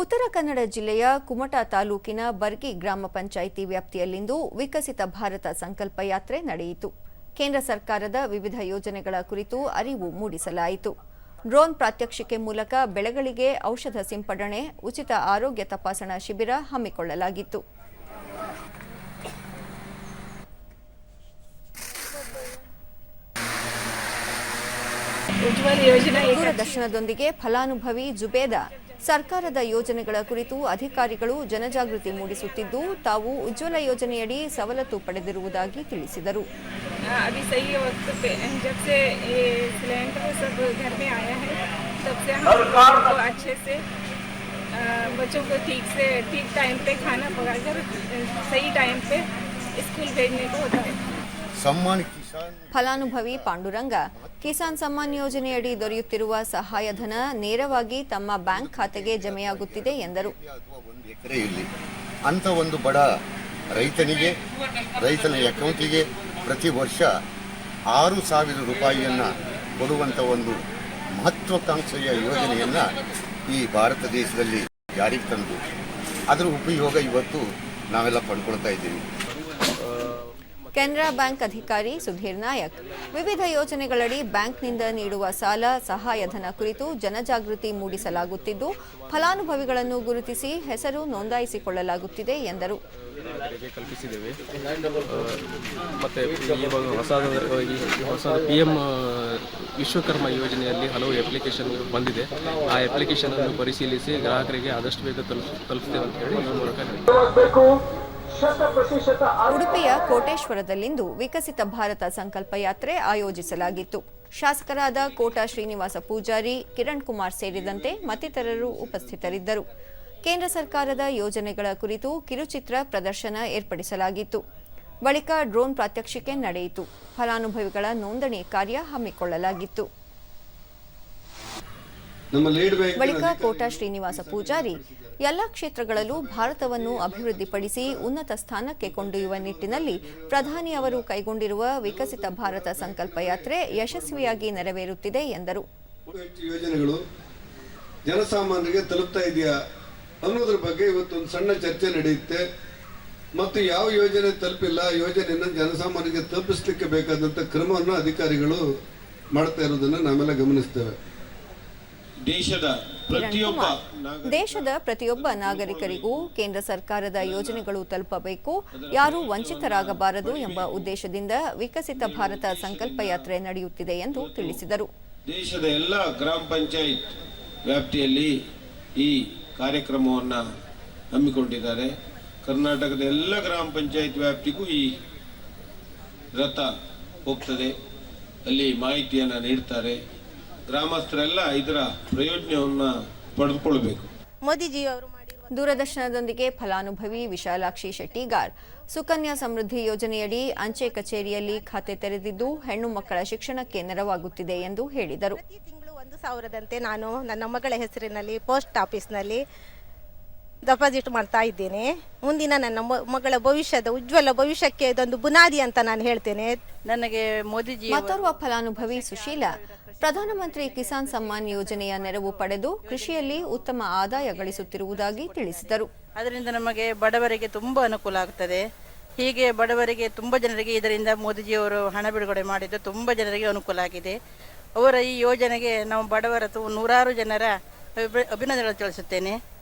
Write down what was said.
ಉತ್ತರ ಕನ್ನಡ ಜಿಲ್ಲೆಯ ಕುಮಟಾ ತಾಲೂಕಿನ ಬರ್ಗಿ ಗ್ರಾಮ ಪಂಚಾಯಿತಿ ವ್ಯಾಪ್ತಿಯಲ್ಲಿಂದು ವಿಕಸಿತ ಭಾರತ ಸಂಕಲ್ಪ ಯಾತ್ರೆ ನಡೆಯಿತು. ಕೇಂದ್ರ ಸರ್ಕಾರದ ವಿವಿಧ ಯೋಜನೆಗಳ ಕುರಿತು ಅರಿವು ಮೂಡಿಸಲಾಯಿತು. ಡ್ರೋನ್ ಪ್ರಾತ್ಯಕ್ಷಿಕೆ ಮೂಲಕ ಬೆಳೆಗಳಿಗೆ ಔಷಧ ಸಿಂಪಡಣೆ ಉಚಿತ ಆರೋಗ್ಯ ತಪಾಸಣಾ ಶಿಬಿರ ಹಮ್ಮಿಕೊಳ್ಳಲಾಗಿತ್ತು. ದೂರದರ್ಶನದೊಂದಿಗೆ ಫಲಾನುಭವಿ ಜುಬೇದ ಸರ್ಕಾರದ ಯೋಜನೆಗಳ ಕುರಿತು ಅಧಿಕಾರಿಗಳು ಜನಜಾಗೃತಿ ಮೂಡಿಸುತ್ತಿದ್ದು ತಾವು ಉಜ್ವಲ ಯೋಜನೆಯಡಿ ಸವಲತ್ತು ಪಡೆದಿರುವುದಾಗಿ ತಿಳಿಸಿದರು अभी सही वक्त पे जब से ये सिलेंडर सब घर में आया है तब से हम लोगों को अच्छे से अ, बच्चों को ठीक से ठीक टाइम पे खाना पकाकर अ, सही टाइम पे स्कूल भेजने को होता है ಸಮ್ಮಾನ್ ಕಿಸಾನ್ ಫಲಾನುಭವಿ ಪಾಂಡುರಂಗ, ಕಿಸಾನ್ ಸಮ್ಮಾನ್ ಯೋಜನೆಯಡಿ ದೊರೆಯುತ್ತಿರುವ ಸಹಾಯಧನ ನೇರವಾಗಿ ತಮ್ಮ ಬ್ಯಾಂಕ್ ಖಾತೆಗೆ ಜಮೆಯಾಗುತ್ತಿದೆ ಎಂದರು. ಅಂತ ಒಂದು ಬಡ ರೈತನಿಗೆ, ರೈತನ ಅಕೌಂಟಿಗೆ ಪ್ರತಿ ವರ್ಷ ಆರು ಸಾವಿರ ರೂಪಾಯಿಯನ್ನು ಕೊಡುವಂಥ ಒಂದು ಮಹತ್ವಾಕಾಂಕ್ಷೆಯ ಯೋಜನೆಯನ್ನು ಈ ಭಾರತ ದೇಶದಲ್ಲಿ ಜಾರಿಗೆ ತಂದು, ಅದರ ಉಪಯೋಗ ಇವತ್ತು ನಾವೆಲ್ಲ ಪಡ್ಕೊಳ್ತಾ ಇದ್ದೀವಿ. ಕೆನರಾ ಬ್ಯಾಂಕ್ ಅಧಿಕಾರಿ ಸುಧೀರ್ ನಾಯಕ್. ವಿವಿಧ ಯೋಜನೆಗಳಡಿ ಬ್ಯಾಂಕ್ನಿಂದ ನೀಡುವ ಸಾಲ ಸಹಾಯಧನ ಕುರಿತು ಜನಜಾಗೃತಿ ಮೂಡಿಸಲಾಗುತ್ತಿದ್ದು ಫಲಾನುಭವಿಗಳನ್ನು ಗುರುತಿಸಿ ಹೆಸರು ನೋಂದಾಯಿಸಿಕೊಳ್ಳಲಾಗುತ್ತಿದೆ ಎಂದರು. ಮತ್ತೆ ಇವಾಗ ಹೊಸ ಹೊಸ ಪಿ ಎಂ ವಿಶ್ವಕರ್ಮ ಯೋಜನೆಯಲ್ಲಿ ಹಲವು ಅಪ್ಲಿಕೇಶನ್ ಬಂದಿದೆ. ಆ ಅಪ್ಲಿಕೇಶನ್ ಅನ್ನು ಪರಿಶೀಲಿಸಿ ಗ್ರಾಹಕರಿಗೆ ಆದಷ್ಟು ಬೇಗ ತಲುಪ್ ತಲುಪಿಸ್ತೇವೆ ಅಂತ ಹೇಳಿ ಈ ಮೂಲಕ. ಉಡುಪಿಯ ಕೋಟೇಶ್ವರದಲ್ಲಿಂದು ವಿಕಸಿತ ಭಾರತ ಸಂಕಲ್ಪ ಯಾತ್ರೆ ಆಯೋಜಿಸಲಾಗಿತ್ತು. ಶಾಸಕರಾದ ಕೋಟಾ ಶ್ರೀನಿವಾಸ ಪೂಜಾರಿ, ಕಿರಣ್ ಕುಮಾರ್ ಸೇರಿದಂತೆ ಮತ್ತಿತರರು ಉಪಸ್ಥಿತರಿದ್ದರು. ಕೇಂದ್ರ ಸರ್ಕಾರದ ಯೋಜನೆಗಳ ಕುರಿತು ಕಿರುಚಿತ್ರ ಪ್ರದರ್ಶನ ಏರ್ಪಡಿಸಲಾಗಿತ್ತು. ಬಳಿಕ ಡ್ರೋನ್ ಪ್ರಾತ್ಯಕ್ಷಿಕೆ ನಡೆಯಿತು. ಫಲಾನುಭವಿಗಳ ನೋಂದಣಿ ಕಾರ್ಯ ಹಮ್ಮಿಕೊಳ್ಳಲಾಗಿತ್ತು. ಬಳಿಕ ಕೋಟಾ ಶ್ರೀನಿವಾಸ ಪೂಜಾರಿ ಎಲ್ಲ ಕ್ಷೇತ್ರಗಳಲ್ಲೂ ಭಾರತವನ್ನು ಅಭಿವೃದ್ಧಿಪಡಿಸಿ ಉನ್ನತ ಸ್ಥಾನಕ್ಕೆ ಕೊಂಡೊಯ್ಯುವ ನಿಟ್ಟಿನಲ್ಲಿ ಪ್ರಧಾನಿ ಅವರು ಕೈಗೊಂಡಿರುವ ವಿಕಸಿತ ಭಾರತ ಸಂಕಲ್ಪ ಯಾತ್ರೆ ಯಶಸ್ವಿಯಾಗಿ ನೆರವೇರುತ್ತಿದೆ ಎಂದರು. ಯೋಜನೆಗಳು ಜನಸಾಮಾನ್ಯರಿಗೆ ತಲುಪ್ತಾ ಇದೆಯಾ ಅನ್ನೋದ್ರ ಬಗ್ಗೆ ಇವತ್ತೊಂದು ಸಣ್ಣ ಚರ್ಚೆ ನಡೆಯುತ್ತೆ. ಮತ್ತು ಯಾವ ಯೋಜನೆ ತಲುಪಿಲ್ಲ ಯೋಜನೆಯನ್ನು ಜನಸಾಮಾನ್ಯರಿಗೆ ತಲುಪಿಸಲಿಕ್ಕೆ ಬೇಕಾದಂಥ ಕ್ರಮವನ್ನು ಅಧಿಕಾರಿಗಳು ಮಾಡ್ತಾ ಇರೋದನ್ನು ನಾವೆಲ್ಲ ಗಮನಿಸ್ತೇವೆ. ದೇಶದ ಪ್ರತಿಯೊಬ್ಬ ದೇಶದ ಪ್ರತಿಯೊಬ್ಬ ನಾಗರಿಕರಿಗೂ ಕೇಂದ್ರ ಸರ್ಕಾರದ ಯೋಜನೆಗಳು ತಲುಪಬೇಕು ಯಾರೂ ವಂಚಿತರಾಗಬಾರದು ಎಂಬ ಉದ್ದೇಶದಿಂದ ವಿಕಸಿತ ಭಾರತ ಸಂಕಲ್ಪ ಯಾತ್ರೆ ನಡೆಯುತ್ತಿದೆ ಎಂದು ತಿಳಿಸಿದರು. ದೇಶದ ಎಲ್ಲ ಗ್ರಾಮ ಪಂಚಾಯತ್ ವ್ಯಾಪ್ತಿಯಲ್ಲಿ ಈ ಕಾರ್ಯಕ್ರಮವನ್ನು ಹಮ್ಮಿಕೊಂಡಿದ್ದಾರೆ. ಕರ್ನಾಟಕದ ಎಲ್ಲ ಗ್ರಾಮ ಪಂಚಾಯತ್ ವ್ಯಾಪ್ತಿಗೂ ಈ ರಥ ಹೋಗ್ತದೆ. ಅಲ್ಲಿ ಮಾಹಿತಿಯನ್ನು ನೀಡ್ತಾರೆ. ಗ್ರಾಮಸ್ಥರೆಲ್ಲ ಇದರ ಪ್ರಯೋಜನವನ್ನು ಪಡೆದುಕೊಳ್ಬೇಕು ಮೋದಿಜಿ ಅವರು ದೂರದರ್ಶನದೊಂದಿಗೆ ಫಲಾನುಭವಿ ವಿಶಾಲಾಕ್ಷಿ ಶೆಟ್ಟಿಗಾರ್. ಸುಕನ್ಯಾ ಸಮೃದ್ಧಿ ಯೋಜನೆಯಡಿ ಅಂಚೆ ಕಚೇರಿಯಲ್ಲಿ ಖಾತೆ ತೆರೆದಿದ್ದು ಹೆಣ್ಣು ಮಕ್ಕಳ ಶಿಕ್ಷಣಕ್ಕೆ ನೆರವಾಗುತ್ತಿದೆ ಎಂದು ಹೇಳಿದರು. ಪ್ರತಿ ತಿಂಗಳು ಒಂದು ಸಾವಿರದಂತೆ ನಾನು ನನ್ನ ಮಗಳ ಹೆಸರಿನಲ್ಲಿ ಪೋಸ್ಟ್ ಆಫೀಸ್ನಲ್ಲಿ ಡೆಪಾಸಿಟ್ ಮಾಡ್ತಾ ಇದ್ದೇನೆ. ಮುಂದಿನ ನನ್ನ ಮಗಳ ಭವಿಷ್ಯದ ಉಜ್ವಲ ಭವಿಷ್ಯಕ್ಕೆ ಇದೊಂದು ಬುನಾದಿ ಅಂತ ನಾನು ಹೇಳ್ತೇನೆ. ನನಗೆ ಮೋದಿಜಿ ಮತ್ತೋರ್ವ ಫಲಾನುಭವಿ ಸುಶೀಲಾ ಪ್ರಧಾನಮಂತ್ರಿ ಕಿಸಾನ್ ಸಮ್ಮಾನ್ ಯೋಜನೆಯ ನೆರವು ಪಡೆದು ಕೃಷಿಯಲ್ಲಿ ಉತ್ತಮ ಆದಾಯ ಗಳಿಸುತ್ತಿರುವುದಾಗಿ ತಿಳಿಸಿದರು. ಅದರಿಂದ ನಮಗೆ ಬಡವರಿಗೆ ತುಂಬಾ ಅನುಕೂಲ ಆಗ್ತದೆ. ಹೀಗೆ ಬಡವರಿಗೆ ತುಂಬ ಜನರಿಗೆ ಇದರಿಂದ ಮೋದಿಜಿಯವರು ಹಣ ಬಿಡುಗಡೆ ಮಾಡಿದ್ದು ತುಂಬ ಜನರಿಗೆ ಅನುಕೂಲ ಆಗಿದೆ. ಅವರ ಈ ಯೋಜನೆಗೆ ನಾವು ಬಡವರ ನೂರಾರು ಜನರ ಅಭಿ- ಅಭಿನಂದನೆ ತಿಳಿಸುತ್ತೇನೆ.